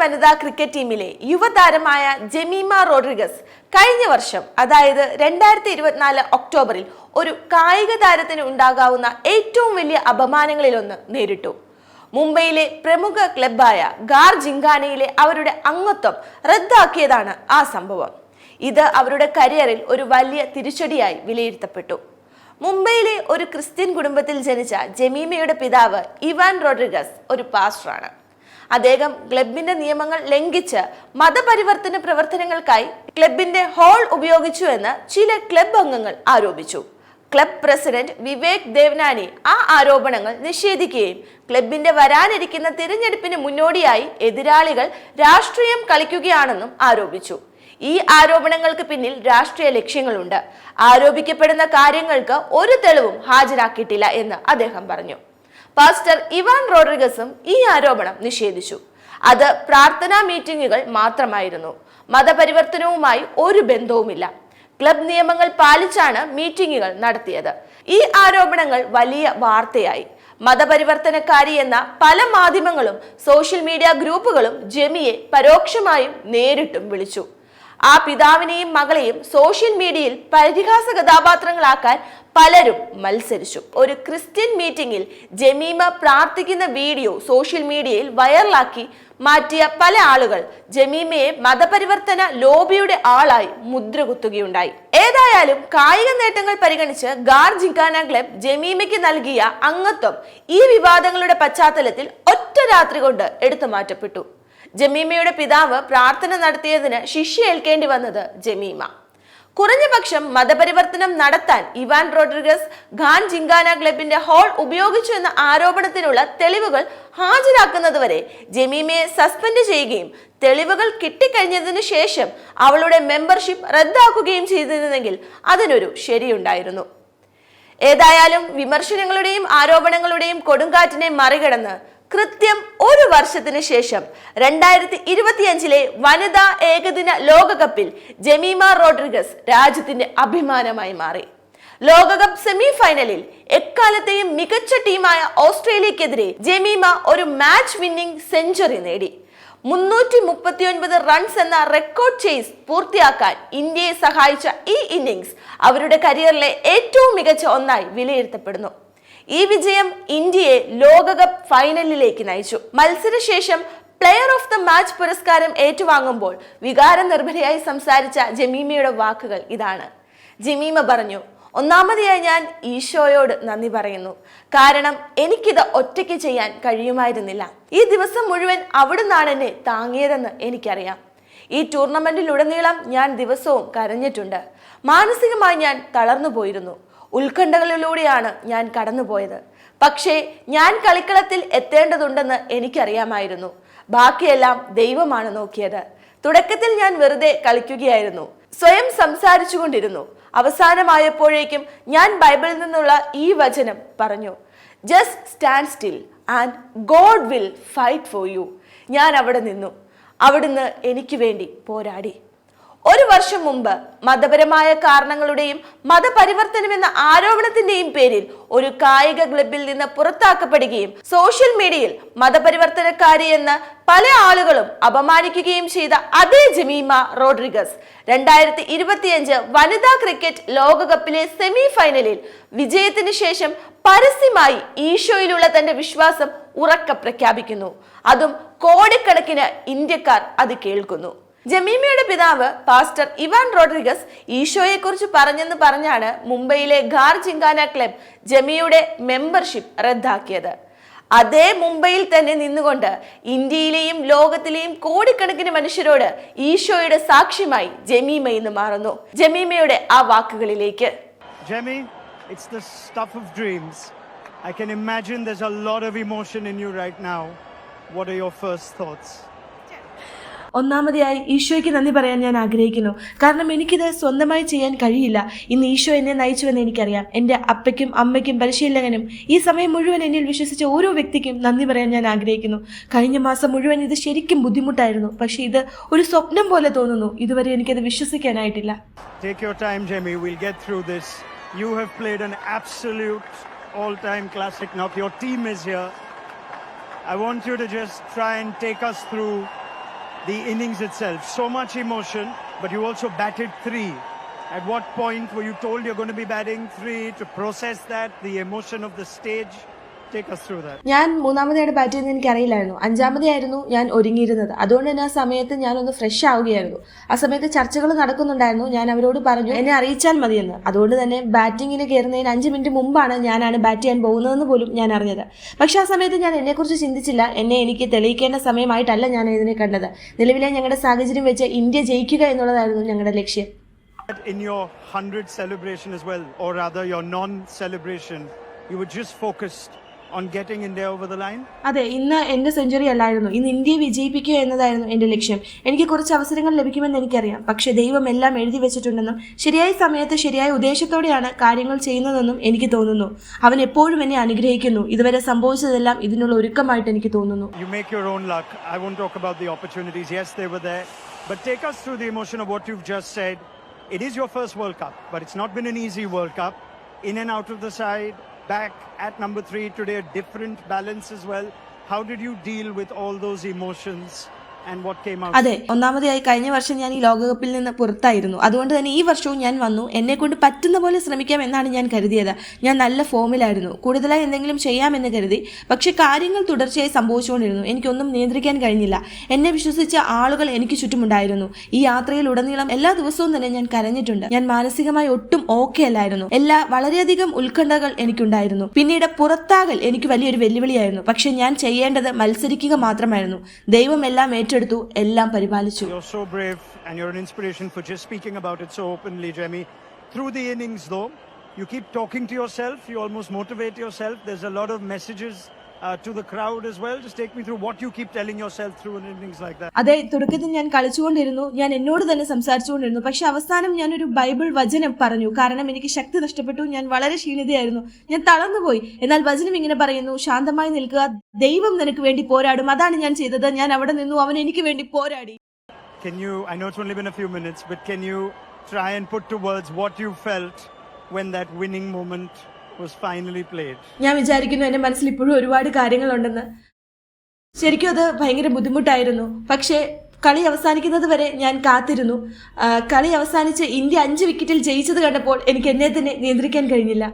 വനിതാ ക്രിക്കറ്റ് ടീമിലെ യുവതാരമായ ജമീമ റോഡ്രിഗസ് കഴിഞ്ഞ വർഷം അതായത് രണ്ടായിരത്തി ഇരുപത്തിനാല് ഒക്ടോബറിൽ ഒരു കായിക താരത്തിന് ഉണ്ടാകാവുന്ന ഏറ്റവും വലിയ അപമാനങ്ങളിലൊന്ന് നേരിട്ടു. മുംബൈയിലെ പ്രമുഖ ക്ലബായ ഗാർ ജിങ്കാനയിലെ അവരുടെ അംഗത്വം റദ്ദാക്കിയതാണ് ആ സംഭവം. ഇത് അവരുടെ കരിയറിൽ ഒരു വലിയ തിരിച്ചടിയായി വിലയിരുത്തപ്പെട്ടു. മുംബൈയിലെ ഒരു ക്രിസ്ത്യൻ കുടുംബത്തിൽ ജനിച്ച ജമീമയുടെ പിതാവ് ഇവാൻ റോഡ്രിഗസ് ഒരു പാസ്റ്ററാണ്. അദ്ദേഹം ക്ലബിന്റെ നിയമങ്ങൾ ലംഘിച്ച് മതപരിവർത്തന പ്രവർത്തനങ്ങൾക്കായി ക്ലബിന്റെ ഹാൾ ഉപയോഗിച്ചു എന്ന് ചില ക്ലബ് അംഗങ്ങൾ ആരോപിച്ചു. ക്ലബ് പ്രസിഡന്റ് വിവേക് ദേവ്നാനി ആ ആരോപണങ്ങൾ നിഷേധിക്കുകയും ക്ലബിന്റെ വരാനിരിക്കുന്ന തിരഞ്ഞെടുപ്പിന് മുന്നോടിയായി എതിരാളികൾ രാഷ്ട്രീയം കളിക്കുകയാണെന്നും ആരോപിച്ചു. ഈ ആരോപണങ്ങൾക്ക് പിന്നിൽ രാഷ്ട്രീയ ലക്ഷ്യങ്ങളുണ്ട്. ആരോപിക്കപ്പെടുന്ന കാര്യങ്ങൾക്ക് ഒരു തെളിവും ഹാജരാക്കിയിട്ടില്ല എന്ന് അദ്ദേഹം പറഞ്ഞു. പാസ്റ്റർ ഇവാൻ റോഡ്രിഗസും ഈ ആരോപണം നിഷേധിച്ചു. അത് പ്രാർത്ഥനാ മീറ്റിംഗുകൾ മാത്രമായിരുന്നു. മതപരിവർത്തനവുമായി ഒരു ബന്ധവുമില്ല. ക്ലബ് നിയമങ്ങൾ പാലിച്ചാണ് മീറ്റിംഗുകൾ നടത്തിയത്. ഈ ആരോപണങ്ങൾ വലിയ വാർത്തയായി. മതപരിവർത്തനക്കാരി എന്ന പല മാധ്യമങ്ങളും സോഷ്യൽ മീഡിയ ഗ്രൂപ്പുകളും ജെമിയെ പരോക്ഷമായും നേരിട്ടും വിളിച്ചു. ആ പിതാവിനെയും മകളെയും സോഷ്യൽ മീഡിയയിൽ പരിഹാസ കഥാപാത്രങ്ങളാക്കാൻ പലരും മത്സരിച്ചു. ഒരു ക്രിസ്ത്യൻ മീറ്റിംഗിൽ ജമീമ പ്രാർത്ഥിക്കുന്ന വീഡിയോ സോഷ്യൽ മീഡിയയിൽ വൈറലാക്കി മാറ്റിയ പല ആളുകൾ ജമീമയെ മതപരിവർത്തന ലോബിയുടെ ആളായി മുദ്ര കുത്തുകയുണ്ടായി ഏതായാലും കായിക നേട്ടങ്ങൾ പരിഗണിച്ച് ഗാർ ജിങ്കാന ക്ലബ് ജമീമയ്ക്ക് നൽകിയ അംഗത്വം ഈ വിവാദങ്ങളുടെ പശ്ചാത്തലത്തിൽ ഒറ്റ രാത്രി കൊണ്ട് എടുത്തു മാറ്റപ്പെട്ടു ജമീമയുടെ പിതാവ് പ്രാർത്ഥന നടത്തിയതിന് ശിക്ഷ ഏൽക്കേണ്ടി വന്നത് ജമീമ. കുറഞ്ഞ പക്ഷം മതപരിവർത്തനം നടത്താൻ ഇവാൻ റോഡ്രിഗസ് ഖാൻ ജിങ്കാന ക്ലബിന്റെ ഹാൾ ഉപയോഗിച്ചു എന്ന ആരോപണത്തിനുള്ള തെളിവുകൾ ഹാജരാക്കുന്നതുവരെ ജമീമയെ സസ്പെൻഡ് ചെയ്യുകയും തെളിവുകൾ കിട്ടിക്കഴിഞ്ഞതിനു ശേഷം അവളുടെ മെമ്പർഷിപ്പ് റദ്ദാക്കുകയും ചെയ്തിരുന്നെങ്കിൽ അതിനൊരു ശരിയുണ്ടായിരുന്നു. ഏതായാലും വിമർശനങ്ങളുടെയും ആരോപണങ്ങളുടെയും കൊടുങ്കാറ്റിനെ മറികടന്ന് കൃത്യം ഒരു വർഷത്തിന് ശേഷം രണ്ടായിരത്തി ഇരുപത്തിയഞ്ചിലെ വനിതാ ഏകദിന ലോകകപ്പിൽ ജമീമ റോഡ്രിഗസ് രാജ്യത്തിന്റെ അഭിമാനമായി മാറി. ലോകകപ്പ് സെമി ഫൈനലിൽ എക്കാലത്തെയും മികച്ച ടീമായ ഓസ്ട്രേലിയക്കെതിരെ ജമീമ ഒരു മാച്ച് വിന്നിംഗ് സെഞ്ചുറി നേടി. മുന്നൂറ്റി മുപ്പത്തിയൊൻപത് റൺസ് എന്ന റെക്കോർഡ് ചേസ് പൂർത്തിയാക്കാൻ ഇന്ത്യയെ സഹായിച്ച ഈ ഇന്നിംഗ്സ് അവരുടെ കരിയറിലെ ഏറ്റവും മികച്ച ഒന്നായി വിലയിരുത്തപ്പെടുന്നു. ഈ വിജയം ഇന്ത്യയെ ലോകകപ്പ് ഫൈനലിലേക്ക് നയിച്ചു. മത്സരശേഷം പ്ലെയർ ഓഫ് ദ മാച്ച് പുരസ്കാരം ഏറ്റുവാങ്ങുമ്പോൾ വികാരം നിർഭരയായി സംസാരിച്ച ജമീമയുടെ വാക്കുകൾ ഇതാണ്. ജമീമ പറഞ്ഞു ഒന്നാമതായി ഞാൻ ഈശോയോട് നന്ദി പറയുന്നു. കാരണം എനിക്കിത് ഒറ്റയ്ക്ക് ചെയ്യാൻ കഴിയുമായിരുന്നില്ല. ഈ ദിവസം മുഴുവൻ അവിടുന്നാണ് എന്നെ താങ്ങിയതെന്ന് എനിക്കറിയാം. ഈ ടൂർണമെന്റിലുടനീളം ഞാൻ ദിവസവും കരഞ്ഞിട്ടുണ്ട്. മാനസികമായി ഞാൻ തളർന്നു പോയിരുന്നു ഉത്കണ്ഠകളിലൂടെയാണ് ഞാൻ കടന്നുപോയത്. പക്ഷേ ഞാൻ കളിക്കളത്തിൽ എത്തേണ്ടതുണ്ടെന്ന് എനിക്കറിയാമായിരുന്നു. ബാക്കിയെല്ലാം ദൈവമാണ് നോക്കിയത്. തുടക്കത്തിൽ ഞാൻ വെറുതെ കളിക്കുകയായിരുന്നു. സ്വയം സംസാരിച്ചുകൊണ്ടിരുന്നു. അവസാനമായപ്പോഴേക്കും ഞാൻ ബൈബിളിൽ നിന്നുള്ള ഈ വചനം പറഞ്ഞു. Just stand still and God will fight for you ഞാൻ അവിടെ നിന്നു. അവിടുന്ന് എനിക്ക് വേണ്ടി പോരാടി. ഒരു വർഷം മുമ്പ് മതപരമായ കാരണങ്ങളുടെയും മതപരിവർത്തനം എന്ന ആരോപണത്തിന്റെയും പേരിൽ ഒരു കായിക ക്ലബിൽ നിന്ന് പുറത്താക്കപ്പെടുകയും സോഷ്യൽ മീഡിയയിൽ മതപരിവർത്തനക്കാരി എന്ന് പല ആളുകളും അപമാനിക്കുകയും ചെയ്ത അതേ ജമീമ റോഡ്രിഗസ് രണ്ടായിരത്തി ഇരുപത്തിയഞ്ച് വനിതാ ക്രിക്കറ്റ് ലോകകപ്പിലെ സെമി ഫൈനലിൽ വിജയത്തിന് ശേഷം പരസ്യമായി ഈശോയിലുള്ള തന്റെ വിശ്വാസം ഉറക്ക പ്രഖ്യാപിക്കുന്നു. അതും കോടിക്കണക്കിന് ഇന്ത്യക്കാർ അത് കേൾക്കുന്നു. ജമീമയുടെ പിതാവ് പാസ്റ്റർ ഇവാൻ റോഡ്രിഗസ് ഈശോയെക്കുറിച്ച് പറഞ്ഞെന്ന് പറഞ്ഞാണ് മുംബൈയിലെ ഖാർ ചിങ്കാന ക്ലബ് ജമിയുടെ മെമ്പർഷിപ്പ് റദ്ദാക്കിയത് അതേ മുംബൈയിൽ തന്നെ നിന്നുകൊണ്ട് ഇന്ത്യയിലെയും ലോകത്തിലെയും കോടിക്കണക്കിന് മനുഷ്യരോട് ഈശോയുടെ സാക്ഷ്യമായി ജമീമ ഇന്ന് മാറുന്നു ജമീമയുടെ ആ വാക്കുകളിലേക്ക് Jemmy, it's the stuff of dreams. I can imagine there's a lot of emotion in you right now. What are your first thoughts? ഒന്നാമതായി ഈശോയ്ക്ക് നന്ദി പറയാൻ ഞാൻ ആഗ്രഹിക്കുന്നു. കാരണം എനിക്കിത് സ്വന്തമായി ചെയ്യാൻ കഴിയില്ല. ഇന്ന് ഈശോ എന്നെ നയിച്ചുവെന്ന് എനിക്കറിയാം. എന്റെ അപ്പയ്ക്കും അമ്മയ്ക്കും പരിശീലകനും ഈ സമയം മുഴുവൻ എന്നിൽ വിശ്വസിച്ച ഓരോ വ്യക്തിക്കും നന്ദി പറയാൻ ഞാൻ ആഗ്രഹിക്കുന്നു. കഴിഞ്ഞ മാസം മുഴുവൻ ഇത് ശരിക്കും ബുദ്ധിമുട്ടായിരുന്നു. പക്ഷേ ഇത് ഒരു സ്വപ്നം പോലെ തോന്നുന്നു. ഇതുവരെ എനിക്കത് വിശ്വസിക്കാനായിട്ടില്ല. Take your time, get through this. You have played an absolute all time classic. Knock. Your team is here. I want you to just try and take us through the innings itself. So much emotion, but you also batted three. At what point were you told you're going to be batting three to process that, the emotion of the stage? ഞാൻ മൂന്നാമതായിട്ട് bat ചെയ്യുന്നത് എനിക്കറിയില്ലായിരുന്നു. അഞ്ചാമതായിരുന്നു ഞാൻ ഒരുങ്ങിയിരുന്നത്. അതുകൊണ്ട് തന്നെ ആ സമയത്ത് ഒന്ന് ഫ്രഷ് ആവുകയായിരുന്നു. ആ സമയത്ത് ചർച്ചകൾ നടക്കുന്നുണ്ടായിരുന്നു. ഞാൻ അവരോട് പറഞ്ഞു എന്നെ അറിയിച്ചാൽ മതിയെന്ന്. അതുകൊണ്ട് തന്നെ ബാറ്റിങ്ങിന് കയറുന്നതിന് അഞ്ച് മിനിറ്റ് മുമ്പാണ് ഞാനാണ് ബാറ്റ് ചെയ്യാൻ പോകുന്നതെന്ന് പോലും ഞാൻ അറിഞ്ഞത്. പക്ഷെ ആ സമയത്ത് ഞാൻ എന്നെക്കുറിച്ച് ചിന്തിച്ചില്ല. എന്നെ എനിക്ക് തെളിയിക്കേണ്ട സമയമായിട്ടല്ല ഞാൻ ഇതിനെ കണ്ടത്. നിലവിലെ ഞങ്ങളുടെ സാഹചര്യം വെച്ച് ഇന്ത്യ ജയിക്കുക എന്നുള്ളതായിരുന്നു ഞങ്ങളുടെ ലക്ഷ്യം. In your 100 celebration as well, or rather your non celebration, you were just focused on getting India over the line? അതെ ഇന്ന് എന്റെ സെഞ്ചുറി അല്ലായിരുന്നു ഇന്ന് ഇന്ത്യയെ വിജയിപ്പിക്കുക എന്നതായിരുന്നു എന്റെ ലക്ഷ്യം എനിക്ക് കുറച്ച് അവസരങ്ങൾ ലഭിക്കുമെന്ന് എനിക്കറിയാം പക്ഷെ ദൈവം എല്ലാം എഴുതി വെച്ചിട്ടുണ്ടെന്നും ശരിയായ സമയത്ത് ശരിയായ ഉദ്ദേശത്തോടെയാണ് കാര്യങ്ങൾ ചെയ്യുന്നതെന്നും എനിക്ക് തോന്നുന്നു അവൻ എപ്പോഴും എന്നെ അനുഗ്രഹിക്കുന്നു ഇതുവരെ സംഭവിച്ചതെല്ലാം ഇതിനുള്ള ഒരുക്കമായിട്ട് എനിക്ക് തോന്നുന്നു You make your own luck. I won't talk about the opportunities. Yes, they were there. But take us through the emotion of what you've just said. It is your first World Cup, but it's not been an easy World Cup. In and out of the side, back at number three today, a different balance as well. How did you deal with all those emotions അതെ ഒന്നാമതായി കഴിഞ്ഞ വർഷം ഞാൻ ഈ ലോകകപ്പിൽ നിന്ന് പുറത്തായിരുന്നു. അതുകൊണ്ട് തന്നെ ഈ വർഷവും ഞാൻ വന്നു. എന്നെ കൊണ്ട് പറ്റുന്ന പോലെ ശ്രമിക്കാം എന്നാണ് ഞാൻ കരുതിയത്. ഞാൻ നല്ല ഫോമിലായിരുന്നു. കൂടുതലായി എന്തെങ്കിലും ചെയ്യാമെന്ന് കരുതി. പക്ഷെ കാര്യങ്ങൾ തുടർച്ചയായി സംഭവിച്ചുകൊണ്ടിരുന്നു. എനിക്കൊന്നും നിയന്ത്രിക്കാൻ കഴിഞ്ഞില്ല. എന്നെ വിശ്വസിച്ച ആളുകൾ എനിക്ക് ചുറ്റുമുണ്ടായിരുന്നു. ഈ യാത്രയിൽ ഉടനീളം എല്ലാ ദിവസവും തന്നെ ഞാൻ കരഞ്ഞിട്ടുണ്ട്. ഞാൻ മാനസികമായി ഒട്ടും ഓക്കെ അല്ലായിരുന്നു. എല്ലാ വളരെയധികം ഉത്കണ്ഠകൾ എനിക്കുണ്ടായിരുന്നു. പിന്നീട് പുറത്താകൽ എനിക്ക് വലിയൊരു വെല്ലുവിളിയായിരുന്നു. പക്ഷെ ഞാൻ ചെയ്യേണ്ടത് മത്സരിക്കുക മാത്രമായിരുന്നു. ദൈവം എല്ലാം ഏറ്റെടുത്തു എല്ലാം പരിപാലിച്ചു You're so brave and you're an inspiration for just speaking about it so openly, Jemmy. Through the innings, though, you keep talking to yourself, you almost motivate yourself. There's a lot of messages uh, to the crowd as well. Just take me through what you keep telling yourself through an innings like that. അതെ തുടക്കത്തിൽ ഞാൻ കളിച്ചുകൊണ്ടിരുന്നു ഞാൻ എന്നോട് തന്നെ സംസാരിച്ചുകൊണ്ടിരുന്നു പക്ഷെ അവസാനം ഞാനൊരു Bible വചനം പറഞ്ഞു കാരണം എനിക്ക് ശക്തി നഷ്ടപ്പെട്ടു ഞാൻ വളരെ ക്ഷീണിതയായിരുന്നു ഞാൻ തളർന്നുപോയി എന്നാൽ വചനം ഇങ്ങനെ പറയുന്നു ശാന്തമായി നിൽക്കുക ദൈവം നിനക്ക് വേണ്ടി പോരാടും അതാണ് ഞാൻ ചെയ്തത് ഞാൻ അവിടെ നിന്നു അവൻ എനിക്ക് വേണ്ടി പോരാടി Can you, I know it's only been a few minutes, but can you try and put to words what you felt when that winning moment? ഞാൻ വിചാരിക്കുന്നു എന്റെ മനസ്സിൽ ഇപ്പോഴും ഒരുപാട് കാര്യങ്ങളുണ്ടെന്ന്. ശരിക്കും അത് ഭയങ്കര ബുദ്ധിമുട്ടായിരുന്നു. പക്ഷേ കളി അവസാനിക്കുന്നത് വരെ ഞാൻ കാത്തിരുന്നു. കളി അവസാനിച്ച് ഇന്ത്യ അഞ്ച് വിക്കറ്റിൽ ജയിച്ചത് കണ്ടപ്പോൾ എനിക്ക് എന്നെ തന്നെ നിയന്ത്രിക്കാൻ കഴിഞ്ഞില്ല.